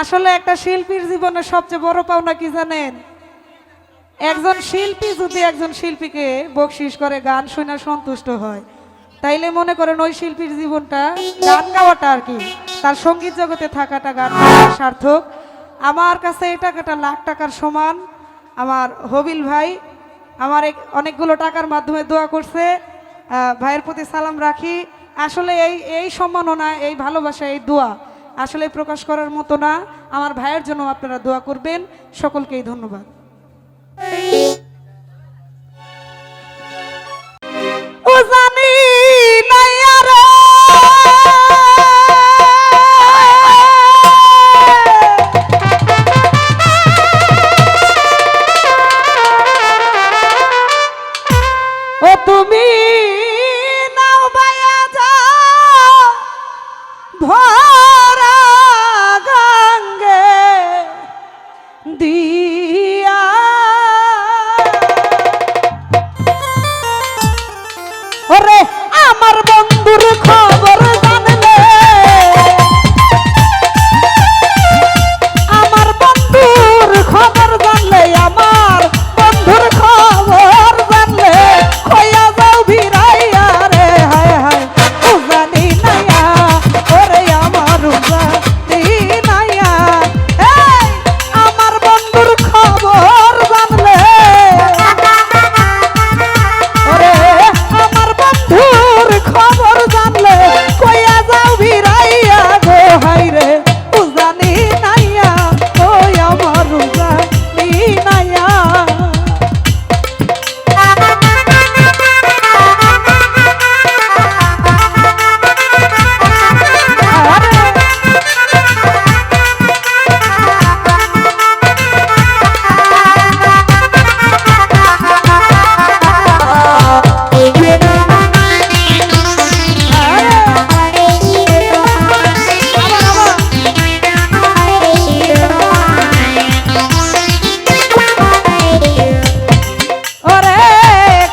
আসলে একটা শিল্পীর জীবনে সবচেয়ে বড় পাওনা কি জানেন? একজন শিল্পী যদি একজন শিল্পীকে বকশিস করে, গান শুনে সন্তুষ্ট হয়, তাইলে মনে করেন ওই শিল্পীর জীবনটা গান গাওয়াটা আর কি। তার সংগীত জগতে থাকাটা গান সার্থক। আমার কাছে এই টাকাটা লাখ টাকার সমান। আমার হবিল ভাই আমার অনেকগুলো টাকার মাধ্যমে দোয়া করছে। ভাইয়ের প্রতি সালাম রাখি। আসলে এই এই সম্মাননা, এই ভালোবাসা, এই দোয়া আসলে প্রকাশ করার মতো না। আমার ভাইয়ের জন্য আপনারা দোয়া করবেন। সকলকেই ধন্যবাদ।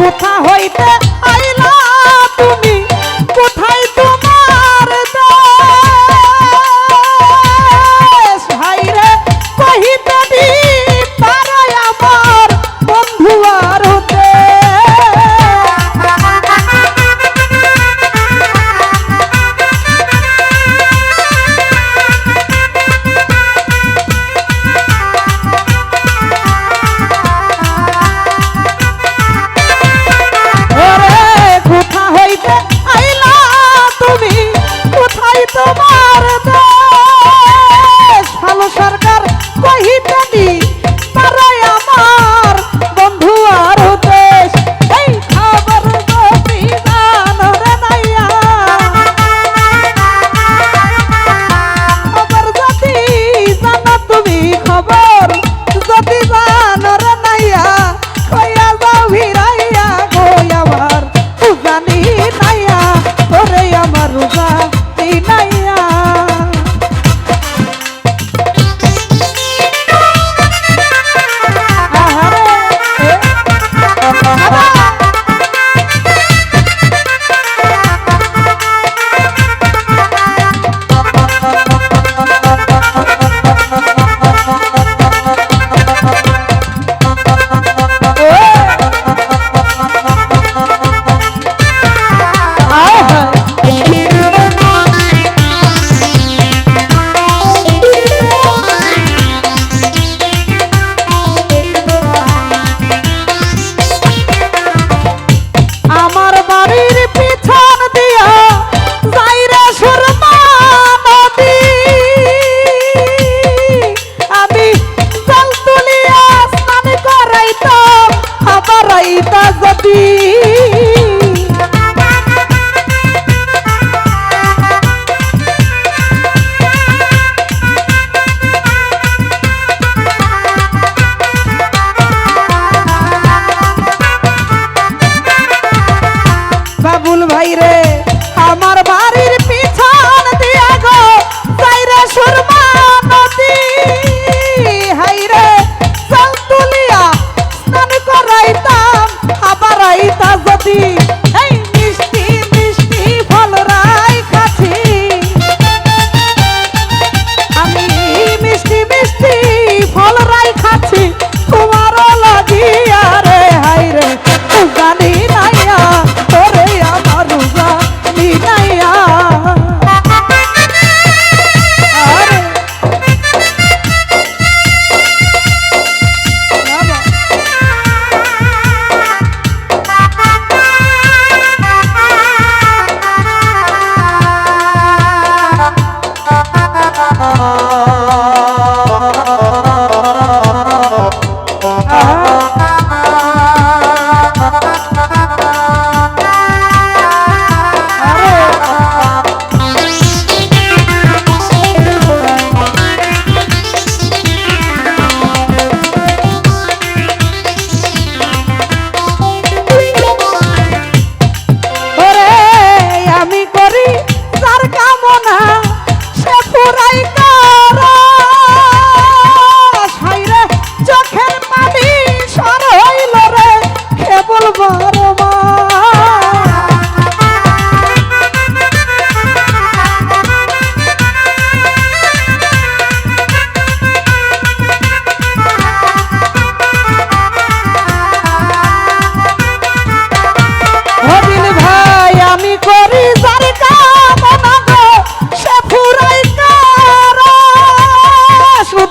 কোথা হইতে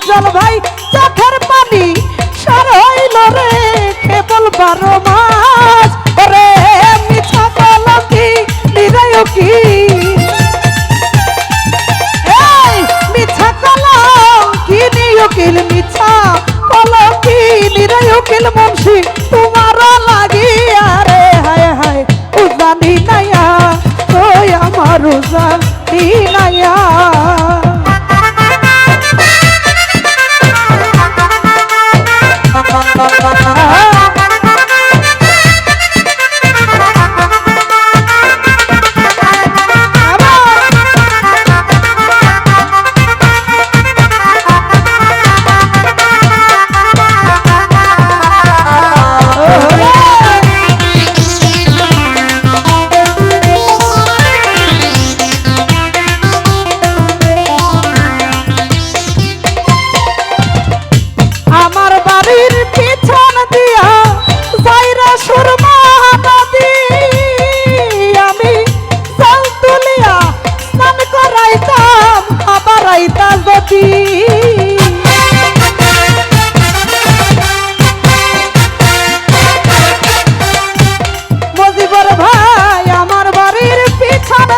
জল ভাই চোখের পানি সরাইল রে কেবল বারো সখী বুঝিবার ভাই আমার বাড়ির পিছানা